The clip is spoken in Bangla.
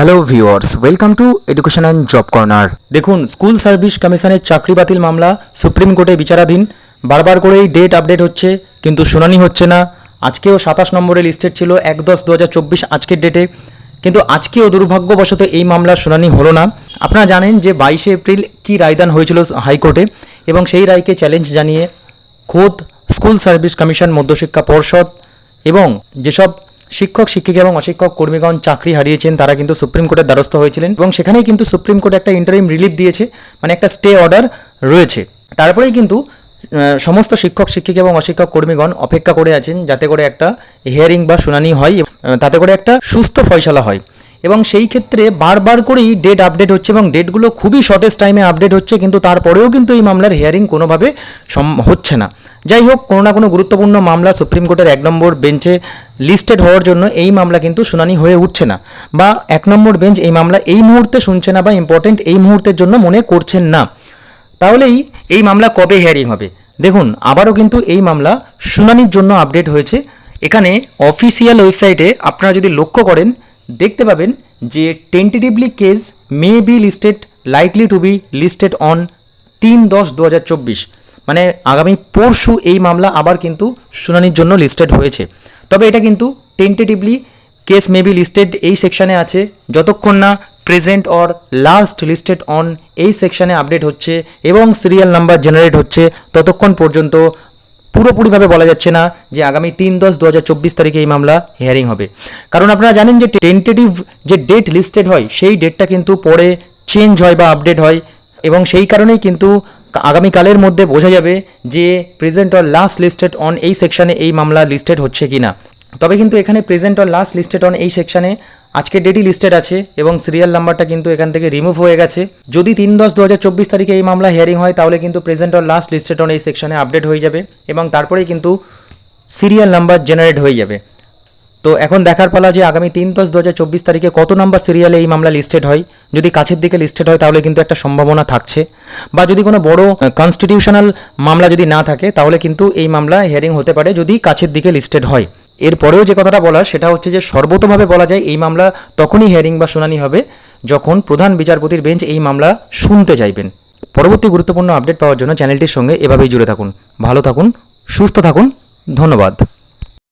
Hello viewers welcome to education and job corner দেখুন স্কুল সার্ভিস কমিশনের চাকরি বাতিল মামলা সুপ্রিম কোর্টে বিচারাধীন। বারবার করেই ডেট আপডেট হচ্ছে, কিন্তু শুনানি হচ্ছে না। আজকেও সাতাশ নম্বরে লিস্টেড ছিল এক দশ দু হাজার চব্বিশ আজকের ডেটে কিন্তু আজকেও দুর্ভাগ্যবশত এই মামলার শুনানি হলো না। আপনারা জানেন যে বাইশে এপ্রিল কি রায়দান হয়েছিল হাইকোর্টে, এবং সেই রায়কে চ্যালেঞ্জ জানিয়ে খোদ স্কুল সার্ভিস কমিশন মধ্যশিক্ষা পর্ষদ এবং যেসব শিক্ষক, শিক্ষিকা এবং অশিক্ষক কর্মীগণ চাকরি হারিয়েছেন, তারা কিন্তু সুপ্রিম কোর্টের দ্বারস্থ হয়েছিলেন এবং সেখানেই কিন্তু সুপ্রিম কোর্ট একটা ইন্টারিম রিলিফ দিয়েছে মানে একটা স্টে অর্ডার রয়েছে। তারপরেই কিন্তু সমস্ত শিক্ষক, শিক্ষিকা এবং অশিক্ষক কর্মীগণ অপেক্ষা করে আছেন যাতে করে একটা হিয়ারিং বা শুনানি হয় তাতে করে একটা সুস্থ ফয়সালা হয়। এবং সেই ক্ষেত্রে বারবার করেই ডেট আপডেট হচ্ছে এবং ডেটগুলো খুবই শর্টেস্ট টাইমে আপডেট হচ্ছে, কিন্তু তারপরেও কিন্তু এই মামলার হিয়ারিং কোনোভাবে হচ্ছে না। যাই হোক কোনো না কোনো গুরুত্বপূর্ণ মামলা সুপ্রিম কোর্টের এক নম্বর বেঞ্চে লিস্টেড হওয়ার জন্য এই মামলা কিন্তু শুনানি হয়ে উঠছে না। বা এক নম্বর বেঞ্চ এই মামলা এই মুহূর্তে শুনছে না বা ইম্পর্টেন্ট এই মুহূর্তের জন্য মনে করছেন না। তাহলেই এই মামলা কবে হিয়ারিং হবে? দেখুন, আবারও কিন্তু এই মামলা শুনানির জন্য আপডেট হয়েছে। এখানে অফিসিয়াল ওয়েবসাইটে আপনারা যদি লক্ষ্য করেন, দেখতে পাবেন যে tentatively case may be listed likely to be listed on তিন দশ দু হাজার চব্বিশ। মানে আগামী পরশু এই মামলা আবার কিন্তু শুনানির জন্য লিস্টেড হয়েছে। তবে এটা কিন্তু tentatively case may be listed এই সেকশানে আছে। যতক্ষণ না present or last listed on এই সেকশানে আপডেট হচ্ছে এবং সিরিয়াল নাম্বার জেনারেট হচ্ছে, ততক্ষণ পর্যন্ত পুরোপুরিভাবে বলা যাচ্ছে না যে আগামী তিন দশ দু হাজার চব্বিশ তারিখে এই মামলা হিয়ারিং হবে। কারণ আপনারা জানেন যে টেন্টেটিভ যে ডেট লিস্টেড হয়, সেই ডেটটা কিন্তু পরে চেঞ্জ হয় বা আপডেট হয় এবং সেই কারণেই কিন্তু আগামীকালের মধ্যে বোঝা যাবে যে present or last listed on এই সেকশনে এই মামলা লিস্টেড হচ্ছে কি না তবে কিন্তু এখানে present or last listed on এই সেকশনে আজকে ডেটই লিস্টেড আছে এবং সিরিয়াল নাম্বারটা কিন্তু এখান থেকে রিমুভ হয়ে গেছে। যদি তিন দশ দু হাজার চব্বিশ তারিখে এই মামলা হিয়ারিং হয়, তাহলে কিন্তু present or last listed on এই সেকশনে আপডেট হয়ে যাবে এবং তারপরেই কিন্তু সিরিয়াল নাম্বার জেনারেট হয়ে যাবে। তো এখন দেখার পালা যে আগামী তিন দশ দু তারিখে কত নাম্বার সিরিয়ালে এই মামলা লিস্টেড হয়? যদি কাছের দিকে লিস্টেড হয়, তাহলে কিন্তু একটা সম্ভাবনা থাকছে। বা যদি কোনো বড় কনস্টিটিউশনাল মামলা যদি না থাকে, তাহলে কিন্তু এই মামলা হিয়ারিং হতে পারে যদি কাছের দিকে লিস্টেড হয়। এরপরেও যে কথাটা বলার, সেটা হচ্ছে যে সর্বতভাবে বলা যায় এই মামলা তখনই হিয়ারিং বা শুনানি হবে যখন প্রধান বিচারপতির বেঞ্চ এই মামলা শুনতে চাইবেন পরবর্তী গুরুত্বপূর্ণ আপডেট পাওয়ার জন্য চ্যানেলটির সঙ্গে এভাবেই জুড়ে থাকুন। ভালো থাকুন, সুস্থ থাকুন, ধন্যবাদ।